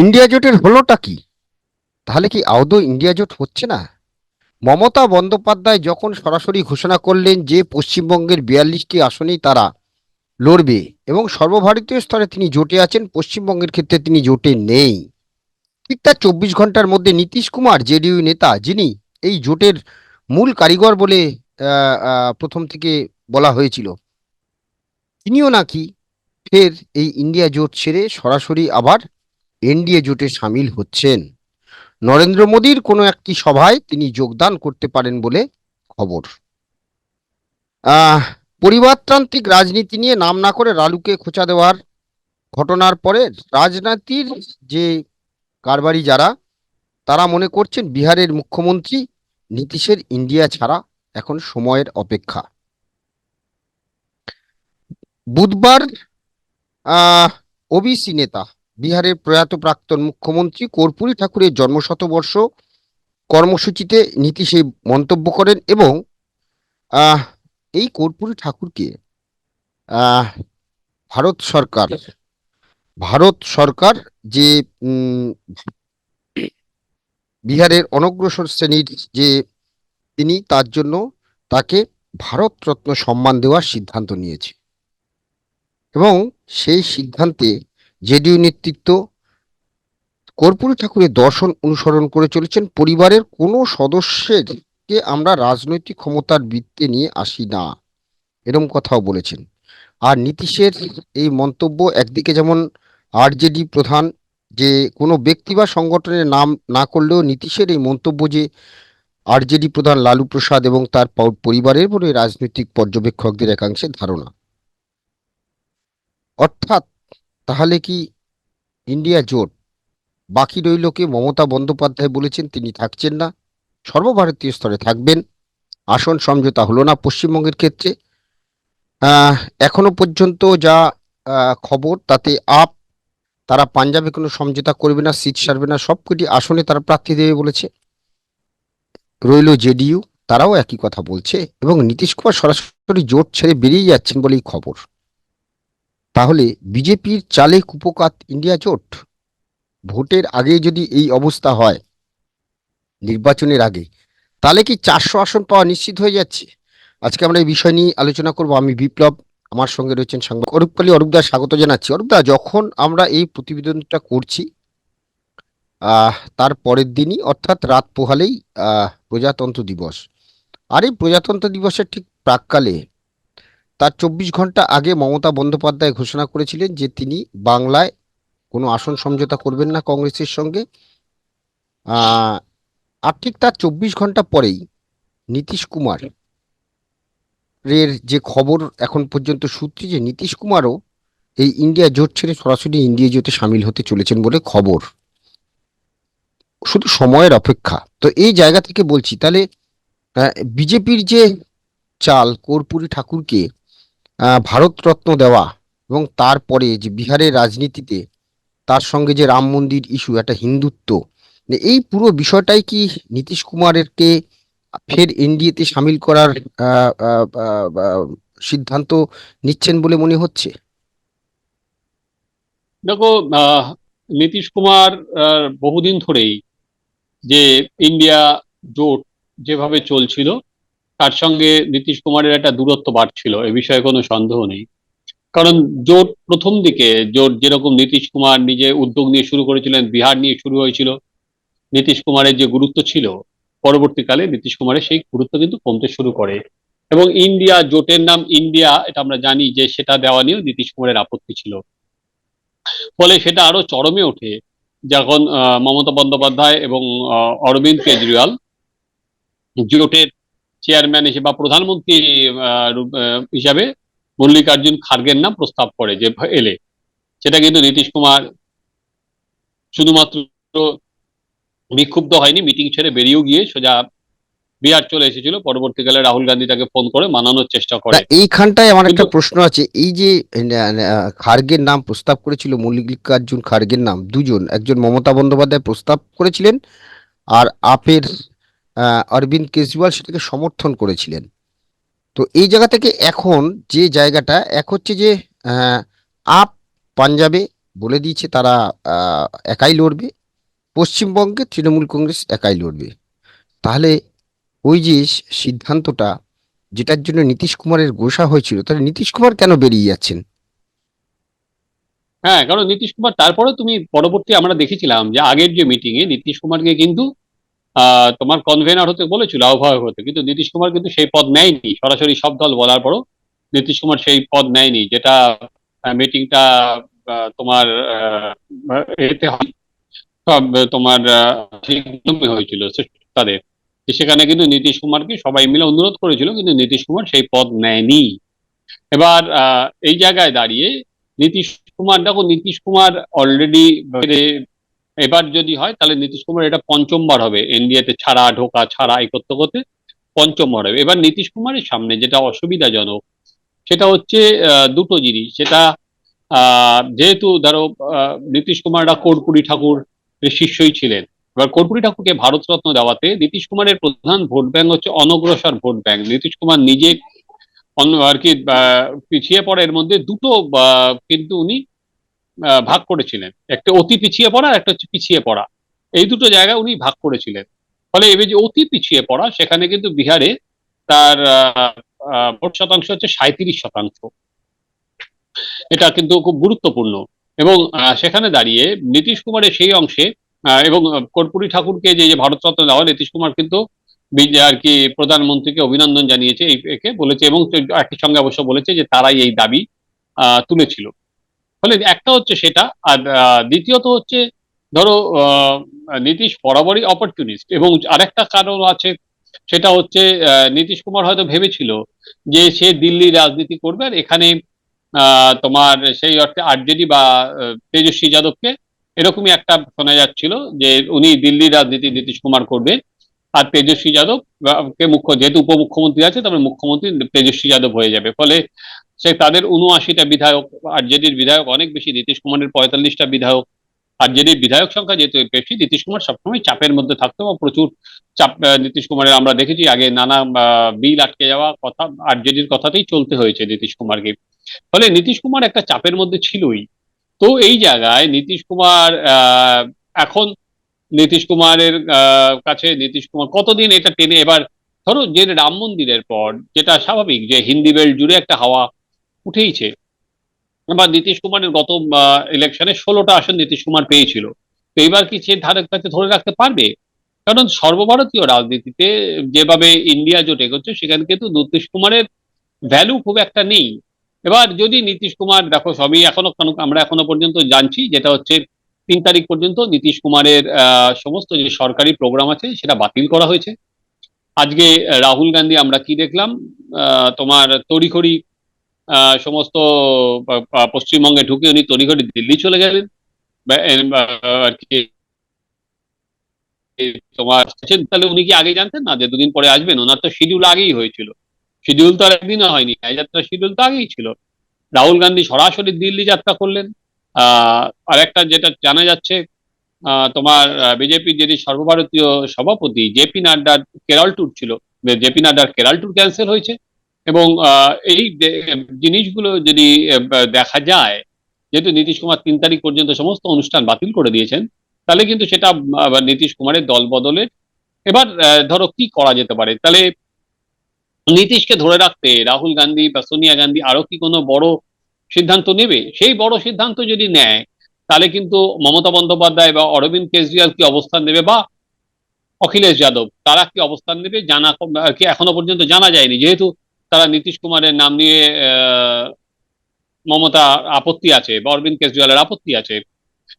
India জোটের হলোটা কি? তাহলে কি আদৌ ইন্ডিয়া জোট হচ্ছে না? মমতা বন্দ্যোপাধ্যায় যখন সরাসরি ঘোষণা করলেন যে পশ্চিমবঙ্গের বিয়াল্লিশটি আসনেই তারা লড়বে এবং সর্বভারতীয় স্তরে তিনি জোটে আছেন, পশ্চিমবঙ্গের ক্ষেত্রে তিনি জোটে নেই। ঠিক তার চব্বিশ ঘণ্টার মধ্যে নীতিশ কুমার, জেডিইউ নেতা, যিনি এই জোটের মূল কারিগর বলে প্রথম থেকে বলা হয়েছিল, তিনিও নাকি ফের এই ইন্ডিয়া জোট ছেড়ে সরাসরি আবার এনডিএ জোটে সামিল হচ্ছেন। নরেন্দ্র মোদীর কোনো একটি সভায় তিনি যোগদান করতে পারেন বলে খবর। পরিবারতান্ত্রিক রাজনীতি নিয়ে নাম না করে লালুকে খোঁচা দেওয়ার ঘটনার পরে রাজনীতির যে কারবারি যারা, তারা মনে করছেন বিহারের মুখ্যমন্ত্রী নীতিশের ইন্ডিয়া ছাড়া এখন সময়ের অপেক্ষা। বুধবার ওবিসি নেতা বিহারের প্রয়াত প্রাক্তন মুখ্যমন্ত্রী কর্পূরী ঠাকুরের জন্মশতবর্ষ কর্মসূচিতে নীতিশ এই মন্তব্য করেন এবং এই কর্পূরী ঠাকুরকে ভারত সরকার ভারত সরকার যে বিহারের অনগ্রসর শ্রেণির যে তিনি তার জন্য তাকে ভারতরত্ন সম্মান দেওয়ার সিদ্ধান্ত নিয়েছে। এবং সেই সিদ্ধান্তে জেডিইউ নেতৃত্ব কর্পূরী ঠাকুরের দর্শন অনুসরণ করে চলেছেন। পরিবারের কোনো সদস্যের কে আমরা রাজনৈতিক ক্ষমতার বৃত্তে নিয়ে আসি না এরকম কথাও বলেছেন। আর নীতিশের এই মন্তব্য একদিকে যেমন আরজেডি প্রধান, যে কোনো ব্যক্তি বা সংগঠনের নাম না করলেও নীতিশের এই মন্তব্য যে আরজেডি প্রধান লালু প্রসাদ এবং তার পরিবারের বলে রাজনৈতিক পর্যবেক্ষকদের একাংশের ধারণা। অর্থাৎ তাহলে কি ইন্ডিয়া জোট? বাকি রইল কে মমতা বন্দ্যোপাধ্যায় বলেছেন, তিনি থাকছেন না। সর্বভারতীয় স্তরে থাকবেন। আসন সমঝোতা হলো না পশ্চিমবঙ্গের ক্ষেত্রে। এখনও পর্যন্ত যা খবর তাতে আপ। তারা পাঞ্জাবে কোনো সমঝোতা করবে না, সিট সারবে না, সবকটি আসনে তারা প্রার্থী দেবে বলেছে। রইল জেডিইউ, তারাও একই কথা বলছে। এবং নীতিশ কুমার সরাসরি জোট ছেড়ে বেরিয়ে যাচ্ছেন বলেই খবর। তাহলে বিজেপির চালে কুপকাত ইন্ডিয়া জোট? ভোটের আগে যদি এই অবস্থা হয়, নির্বাচনের আগে, তাহলে কি চারশো আসন পাওয়া নিশ্চিত হয়ে যাচ্ছে? আজকে আমরা এই বিষয় নিয়ে আলোচনা করব। আমি বিপ্লব, আমার সঙ্গে রয়েছেন সাংবাদিক অরূপকালী অরূপদা স্বাগত জানাচ্ছি। অরূপদা যখন আমরা এই প্রতিবেদনটা করছি তার পরের দিনই, অর্থাৎ রাত পোহালেই প্রজাতন্ত্র দিবস। আর এই প্রজাতন্ত্র দিবসের ঠিক প্রাককালে তার চব্বিশ ঘণ্টা আগে মমতা বন্দ্যোপাধ্যায় ঘোষণা করেছিলেন যে তিনি বাংলায় কোনো আসন সমঝোতা করবেন না কংগ্রেসের সঙ্গে। আর ঠিক তার চব্বিশ ঘণ্টা পরেই নীতিশ কুমার এর যে খবর এখন পর্যন্ত সূত্রে যে নীতিশ কুমারও এই ইন্ডিয়া জোট ছেড়ে সরাসরি ইন্ডিয়া জোটে সামিল হতে চলেছেন বলে খবর। শুধু সময়ের অপেক্ষা। তো এই জায়গা থেকে বলছি, তাহলে বিজেপির যে চাল কর্পূরী ঠাকুরকে ভারতরত্ন দেওয়া এবং তারপরে যে বিহারের রাজনীতিতে তার সঙ্গে যে রাম মন্দির ইস্যু একটা হিন্দুত্ব মানে এই পুরো বিষয়টাই কি নীতিশ কুমারেরকে ফের এনডিএতে সামিল করার সিদ্ধান্ত নিচ্ছেন বলে মনে হচ্ছে? দেখো নীতিশ কুমার বহুদিন ধরেই যে ইন্ডিয়া জোট যেভাবে চলছিল তার সঙ্গে নীতিশ কুমারের একটা দূরত্ব বাড়ছিল, এ বিষয়ে কোনো সন্দেহ নেই। কারণ জোট প্রথম দিকে জোট যেরকম নীতিশ কুমার নিজে উদ্যোগ নিয়ে শুরু করেছিলেন, বিহার নিয়ে শুরু হয়েছিল, নীতিশ কুমারের যে গুরুত্ব ছিল, পরবর্তীকালে নীতিশ কুমারের সেই গুরুত্ব কিন্তু কমতে শুরু করে। এবং ইন্ডিয়া, জোটের নাম ইন্ডিয়া, এটা আমরা জানি যে সেটা দেওয়া নিয়েও নীতিশ কুমারের আপত্তি ছিল। ফলে সেটা আরও চরমে ওঠে, যখন মমতা বন্দ্যোপাধ্যায় এবং অরবিন্দ কেজরিওয়াল জোটের চেয়ারম্যান হিসেবে বা প্রধানমন্ত্রী হিসাবে মল্লিকার্জুন খার্গের নাম প্রস্তাব করে যে এলে। সেটা কিন্তু নীতিশ কুমার শুধুমাত্র বিক্ষুব্ধ হয়নি মিটিং ছেড়ে বেরিয়েও গিয়ে সোজা বিহার চলে এসেছিল। পরবর্তীকালে রাহুল গান্ধী তাকে ফোন করে মানানোর চেষ্টা করে। এইখানটায় আমার একটা প্রশ্ন আছে। এই যে খার্গের নাম প্রস্তাব করেছিল মল্লিকার্জুন খার্গের নাম দুজন একজন মমতা বন্দ্যোপাধ্যায় প্রস্তাব করেছিলেন আর আপের অরবিন্দ কেজরিওয়াল সেটাকে সমর্থন করেছিলেন। তো এই জায়গা থেকে এখন যে জায়গাটা, এক হচ্ছে যে আপ পাঞ্জাবে বলে দিয়েছে তারা একাই লড়বে, পশ্চিমবঙ্গে তৃণমূল কংগ্রেস একাই লড়বে। তাহলে ওই যে সিদ্ধান্তটা, যেটার জন্য নীতিশ কুমারের গোসা হয়েছিল, তাহলে নীতিশ কুমার কেন বেরিয়ে যাচ্ছেন? হ্যাঁ কারণ নীতিশ কুমার তারপরে তুমি পরবর্তী আমরা দেখেছিলাম যে আগের যে মিটিং এ নীতিশ কুমারকে কিন্তু তোমার কনভেনার হতে বলেছিল আহ্বায়ক হতে। কিন্তু নীতিশ কুমার কিন্তু সেই পদ নেয়নি। সরাসরি সব দল বলার পরও নীতিশ কুমার সেই পদ নেয়নি যেটা মিটিংটা তোমার এতে তোমার হয়েছিল তাদের সেখানে কিন্তু নীতিশ কুমারকে সবাই মিলে অনুরোধ করেছিল কিন্তু নীতিশ কুমার সেই পদ নেয়নি। এবার আহ, এই জায়গায় দাঁড়িয়ে নীতিশ কুমার দেখো নীতিশ কুমার অলরেডি এবার যদি হয়, তাহলে নীতিশ কুমার এটা পঞ্চমবার হবে। এনডিএতে ছাড়া, ঢোকা, ছাড়া এই করতে করতে পঞ্চমবার হবে। এবার নীতিশ কুমারের সামনে যেটা অসুবিধাজনক, সেটা হচ্ছে দুটো জিনিস। সেটা যেহেতু ধরো নীতিশ কুমাররা কর্পূরী ঠাকুর শিষ্যই ছিলেন। এবার কর্পূরী ঠাকুরকে ভারতরত্ন দেওয়াতে নীতিশ কুমারের প্রধান ভোট ব্যাংক হচ্ছে অনগ্রসর ভোট ব্যাংক। নীতিশ কুমার নিজে অন্য আর কি পিছিয়ে পড়া এর মধ্যে দুটো কিন্তু উনি ভাগ করেছিলেন। একটা অতি পিছিয়ে পড়া একটা হচ্ছে পিছিয়ে পড়া। এই দুটো জায়গায় উনি ভাগ করেছিলেন। ফলে এবার যে অতি পিছিয়ে পড়া, সেখানে কিন্তু বিহারে তার ভোট শতাংশ হচ্ছে সাঁত্রিশ শতাংশ। এটা কিন্তু খুব গুরুত্বপূর্ণ। এবং সেখানে দাঁড়িয়ে নীতিশ কুমারের সেই অংশে এবং কর্পূরী ঠাকুরকে যে যে ভারতরত্ন দেওয়া, নীতিশ কুমার কিন্তু আর কি প্রধানমন্ত্রীকে অভিনন্দন জানিয়েছে একে বলেছে এবং একই সঙ্গে অবশ্য বলেছে যে তারাই এই দাবি তুলেছিল। ফলে একটা হচ্ছে সেটা, আর দ্বিতীয়ত হচ্ছে, ধরো নীতিশ বরাবরই অপরচুনিস্ট এবং আরেকটা কারণ আছে, সেটা হচ্ছে নীতিশ কুমার হয়তো ভেবেছিল যে সে দিল্লি রাজনীতি করবে আর এখানে তোমার সেই অর্থে আরজেডি বা তেজস্বী যাদবকে এরকমই একটা শোনা যাচ্ছিল যে উনি দিল্লি রাজনীতি নীতিশ কুমার করবে আর তেজস্বী যাদব কে মুখ্য, যেহেতু উপমুখ্যমন্ত্রী আছে তবে মুখ্যমন্ত্রী তেজস্বী যাদব হয়ে যাবে। ফলে সে তাদের উনআশিটা বিধায়ক, আরজেডির বিধায়ক অনেক বেশি, নীতিশ কুমারের পঁয়তাল্লিশটা বিধায়ক, আরজেডির বিধায়ক সংখ্যা যেহেতু বেশি, নীতিশ কুমার সবসময় চাপের মধ্যে থাকতো বা প্রচুর চাপ নীতিশ কুমারের আমরা দেখেছি আগে নানা বিল আটকে যাওয়া কথা, আরজেডির কথাতেই চলতে হয়েছে নীতিশ কুমারকে। ফলে নীতিশ কুমার একটা চাপের মধ্যে ছিলই। তো এই জায়গায় নীতিশ কুমার এখন নীতিশ কুমারের কাছে নীতিশ কুমার কতদিন এটা টেনে, এবার ধরো যে রাম মন্দিরের পর যেটা স্বাভাবিক যে হিন্দি বেল্ট জুড়ে একটা হাওয়া উঠেইছে বা নীতিশ কুমারের গত ইলেকশনে ষোলোটা আসন নীতিশ কুমার পেয়েছিল। তো এবার কি সে ধারের কাছে ধরে রাখতে পারবে? কারণ সর্বভারতীয় রাজনীতিতে যেভাবে ইন্ডিয়া জোট এগোচ্ছে, সেখানে কিন্তু নীতিশ কুমারের ভ্যালু খুব একটা নেই। এবার যদি নীতিশ কুমার, দেখো সবই এখনও আমরা এখনও পর্যন্ত জানছি, যেটা হচ্ছে তিন তারিখ পর্যন্ত নীতিশ কুমারের সমস্ত যে সরকারি প্রোগ্রাম আছে সেটা বাতিল করা হয়েছে। আজকে রাহুল গান্ধী আমরা কি দেখলাম? তোমার তড়িঘড়ি সমস্ত পশ্চিমবঙ্গে ঢুকে উনি তড়িঘড়ি দিল্লি চলে গেলেন। আর কি তোমার তাহলে উনি কি আগে জানতেন না যে দুদিন পরে আসবেন? ওনার তো শিডিউল আগেই হয়েছিল। শিডিউল তো আর একদিনও হয়নি। এই যাত্রা শিডিউল তো আগেই ছিল। রাহুল গান্ধী সরাসরি দিল্লি যাত্রা করলেন। আহ আর যেটা জানা যাচ্ছে তোমার বিজেপি যিনি সর্বভারতীয় সভাপতি, জেপি নাড্ডার কেরল ট্যুর ছিল। জেপি নাড্ডার কেরল ট্যুর ক্যান্সেল হয়েছে এবং এই জিনিসগুলো যদি দেখা যায়, যেহেতু নীতিশ কুমার তিন তারিখ পর্যন্ত সমস্ত অনুষ্ঠান বাতিল করে দিয়েছেন, তাহলে কিন্তু সেটা নীতিশ কুমারের দল বদলের। এবার ধরো কি করা যেতে পারে? তাহলে নীতিশকে ধরে রাখতে রাহুল গান্ধী বা সোনিয়া গান্ধী আরও কি কোনো বড় সিদ্ধান্ত নেবে, সেই বড় সিদ্ধান্ত যদি নেয়, তাহলে কিন্তু মমতা বন্দ্যোপাধ্যায় বা অরবিন্দ কেজরিওয়াল কি অবস্থান নেবে বা অখিলেশ যাদব, তারা কি অবস্থান নেবে জানা কি এখনও পর্যন্ত জানা যায়নি। যেহেতু তারা নীতিশ কুমারের নাম নিয়ে মমতা আপত্তি আছে বা অরবিন্দ কেজরিওয়ালের আপত্তি আছে,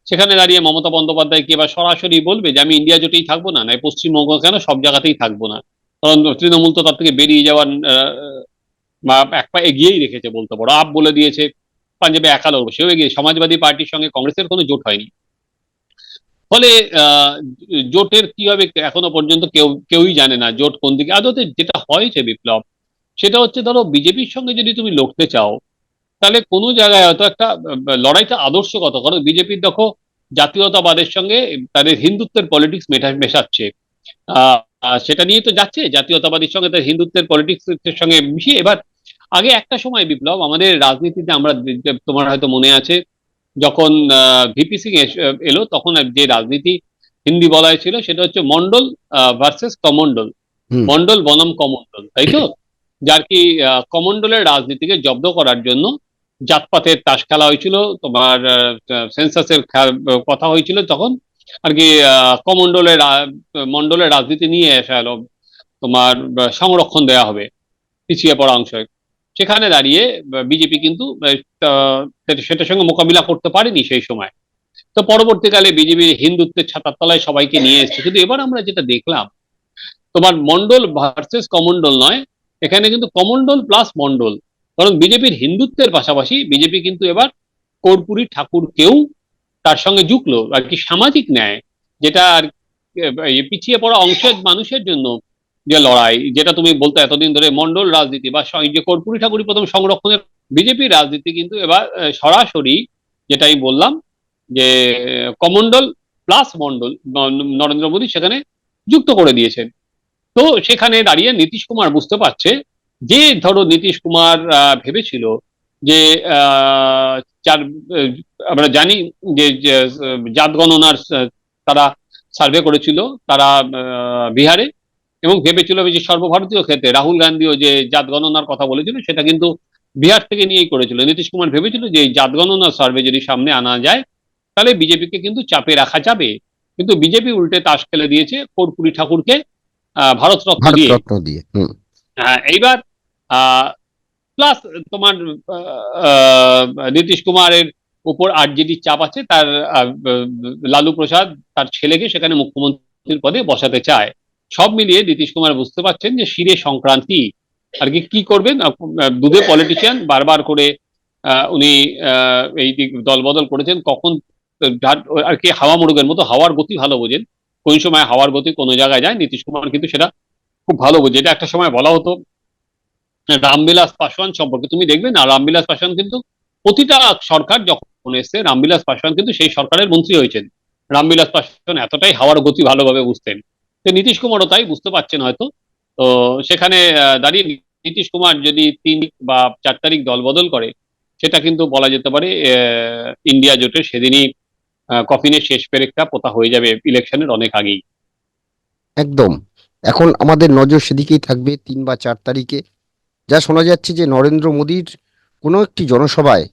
সেখানে দাঁড়িয়ে মমতা বন্দ্যোপাধ্যায় কি এবার সরাসরি বলবে যে, আমি ইন্ডিয়া জোটেই থাকব না নয় পশ্চিমবঙ্গ কেন সব জায়গাতেই থাকব না? কারণ তৃণমূল তো তার থেকে বেরিয়ে যাওয়ার বা এক পা এগিয়েই রেখেছে বলতে পারো। আপ বলে দিয়েছে, পাঞ্জাবে একা লড়বো, সেও এগিয়ে সমাজবাদী পার্টির সঙ্গে কংগ্রেসের কোনো জোট হয়নি। ফলে জোটের কি হবে এখনও পর্যন্ত কেউ, কেউই জানে না জোট কোন দিকে। আদতে যেটা হয়েছে বিপ্লব, সেটা হচ্ছে ধরো বিজেপির সঙ্গে যদি তুমি লড়তে চাও, তাহলে কোনো জায়গায় হয়তো একটা লড়াইটা আদর্শগত। কারণ বিজেপির দেখো, জাতীয়তাবাদের সঙ্গে তাদের হিন্দুত্বের পলিটিক্স মেটা মেশাচ্ছে। সেটা নিয়ে তো যাচ্ছে, জাতীয়তাবাদীর সঙ্গে তার হিন্দুত্বের পলিটিক্স সঙ্গে মিশিয়ে এবার আগে একটা সময় বিপ্লব আমাদের রাজনীতিতে আমরা তোমার হয়তো মনে আছে যখন ভিপি সিং এলো তখন যে রাজনীতি হিন্দি বলায় ছিল সেটা হচ্ছে মন্ডল ভার্সেস কমন্ডল। মন্ডল বনাম কমন্ডল তাই তো? যার কি কমন্ডলের রাজনীতিকে জব্দ করার জন্য জাতপাতের তাস খেলা হয়েছিল তোমার সেন্সাসের কথা হয়েছিল তখন। আর কি আহ, কমন্ডলের মন্ডলের রাজনীতি নিয়ে এসে এলো তোমার সংরক্ষণ দেওয়া হবে পিছিয়ে পড়া অংশ। সেখানে দাঁড়িয়ে বিজেপি কিন্তু সেটার সঙ্গে মোকাবিলা করতে পারেনি সেই সময়। তো পরবর্তীকালে বিজেপির হিন্দুত্বের ছাতার তলায় সবাইকে নিয়ে এসেছে। কিন্তু এবার আমরা যেটা দেখলাম, তোমার মন্ডল ভার্সেস কমন্ডল নয়, এখানে কিন্তু কমন্ডল প্লাস মন্ডল কারণ বিজেপির হিন্দুত্বের পাশাপাশি বিজেপি কিন্তু এবার কর্পূরী ঠাকুরকেও তার সঙ্গে যুকলো আর কি সামাজিক ন্যায়, যেটা আর পিছিয়ে পড়া অংশের মানুষের জন্য যে লড়াই, যেটা তুমি বলতে এতদিন ধরে মন্ডল রাজনীতি বা যে কর্পূরী ঠাকুরই প্রথম সংরক্ষণের বিজেপি রাজনীতি কিন্তু এবার সরাসরি যেটাই বললাম যে কমন্ডল প্লাস মন্ডল নরেন্দ্র মোদী সেখানে যুক্ত করে দিয়েছেন। তো সেখানে দাঁড়িয়ে নীতিশ কুমার বুঝতে পারছে যে, ধরো নীতিশ কুমার ভেবেছিল যে চার আমরা জানি যে জাত গণনার তারা সার্ভে করেছিল, তারা বিহারে। এবং ভেবেছিল যে সর্বভারতীয় ক্ষেত্রে রাহুল গান্ধীও যে জাত গণনার কথা বলেছিল সেটা কিন্তু বিহার থেকে নিয়েই করেছিল। নীতিশ কুমার ভেবেছিল যে এই জাত গণনা সার্ভে যদি সামনে আনা যায় তাহলে বিজেপিকে কিন্তু চাপে রাখা যাবে। কিন্তু বিজেপি উল্টে তাস খেলে দিয়েছে কর্পূরী ঠাকুরকে আহ, ভারত রত্ন দিয়ে। হ্যাঁ এইবার প্লাস তোমার নীতিশ কুমারের উপর আর আরজেডির চাপ আছে তার লালু প্রসাদ তার ছেলেকে সেখানে মুখ্যমন্ত্রীর পদে বসাতে চায়। সব মিলিয়ে নীতিশ কুমার বুঝতে পারছেন যে শিরে সংক্রান্তি আর কি করবেন? দুধে পলিটিশিয়ান বারবার করে উনি এই দলবদল করেছেন। কখন আর কি হাওয়া মুরগের মতো হাওয়ার গতি ভালো বোঝেন। কোন সময় হাওয়ার গতি কোনো জায়গায় যায়, নীতিশ কুমার কিন্তু সেটা খুব ভালো বোঝে। এটা একটা সময় বলা হতো, রামবিলাস পাসওয়ান সম্পর্কে। তুমি দেখবে না, রামবিলাস পাসওয়ান কিন্তু প্রতিটা সরকার যখন এসছে, রামবিলাস পাসওয়ান কিন্তু সেই সরকারের মন্ত্রী হয়েছেন। রামবিলাস পাসওয়ান এতটাই হাওয়ার গতি ভালোভাবে বুঝতেন। তো নীতিশ কুমারও তাই, বুঝতে পারছেন হয়তো। তো সেখানে দাঁড়িয়ে নীতিশ কুমার যদি তিন বা চার তারিখ দল বদল করে, সেটা কিন্তু বলা যেতে পারে ইন্ডিয়া জোটের সেদিনই কফিনের শেষ পেরেকটা পোতা হয়ে যাবে ইলেকশনের অনেক আগেই। একদম। এখন আমাদের নজর সেদিকেই থাকবে তিন বা চার তারিখে। যা শোনা যাচ্ছে যে নরেন্দ্র মোদীর কোনো একটি জনসভায়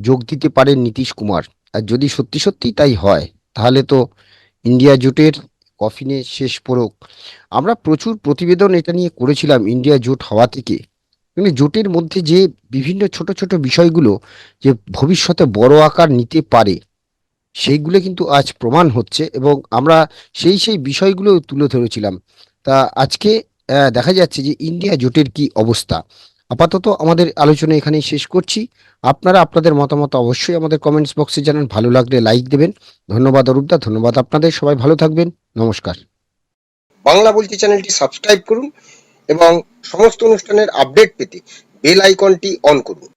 যোগ দিতে পারেন নীতিশ কুমার। আর যদি সত্যি সত্যি তাই হয়, তাহলে তো ইন্ডিয়া জোটের কফিনে শেষ পড়ুক। আমরা প্রচুর প্রতিবেদন এটা নিয়ে করেছিলাম ইন্ডিয়া জোট হওয়া থেকে। কিন্তু জোটের মধ্যে যে বিভিন্ন ছোট ছোট বিষয়গুলো যে ভবিষ্যতে বড় আকার নিতে পারে, সেইগুলো কিন্তু আজ প্রমাণ হচ্ছে এবং আমরা সেই সেই বিষয়গুলো তুলে ধরেছিলাম। তা আজকে দেখা যাচ্ছে যে ইন্ডিয়া জোটের কি অবস্থা। আপাতত আমাদের আলোচনা এখানেই শেষ করছি। আপনারা আপনাদের মতামত অবশ্যই আমাদের কমেন্টস বক্সে জানান। ভালো লাগলে লাইক দেবেন। ধন্যবাদ অরূপদা, ধন্যবাদ আপনাদের। সবাই ভালো থাকবেন। নমস্কার। বাংলা বলছি চ্যানেলটি সাবস্ক্রাইব করুন এবং সমস্ত অনুষ্ঠানের আপডেট পেতে বেল আইকনটি অন করুন।